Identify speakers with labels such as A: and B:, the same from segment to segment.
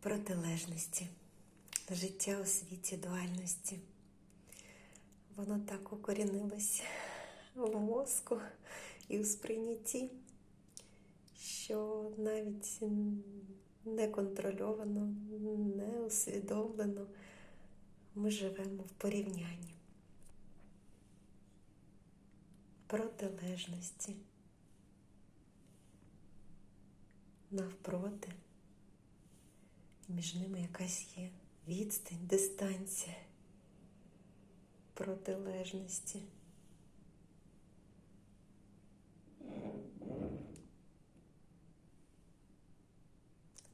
A: протилежності, життя у світі дуальності. Воно так укорінилось в мозку і у сприйнятті, що навіть неконтрольовано, не усвідомлено ми живемо в порівнянні. Протилежності. Навпроти. Між ними якась є відстань, дистанція протилежності.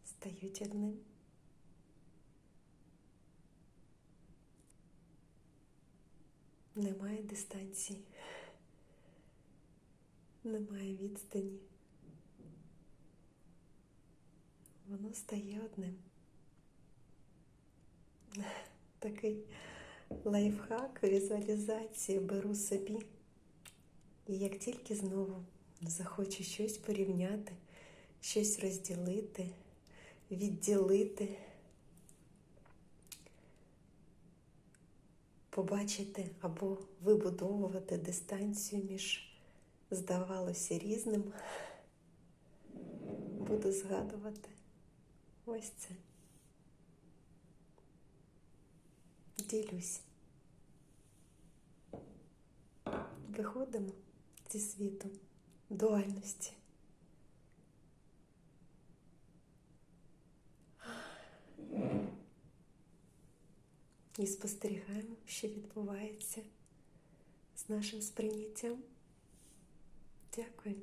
A: Стають одним. Немає дистанції, немає відстані. Воно стає одним. Такий лайфхак, візуалізації беру собі. І як тільки знову захочу щось порівняти, щось розділити, відділити, побачити або вибудовувати дистанцію між, здавалося, різним, буду згадувати ось це. Ділюсь. Виходимо зі світу дуальності. І спостерігаємо, що відбувається з нашим сприйняттям. Дякую.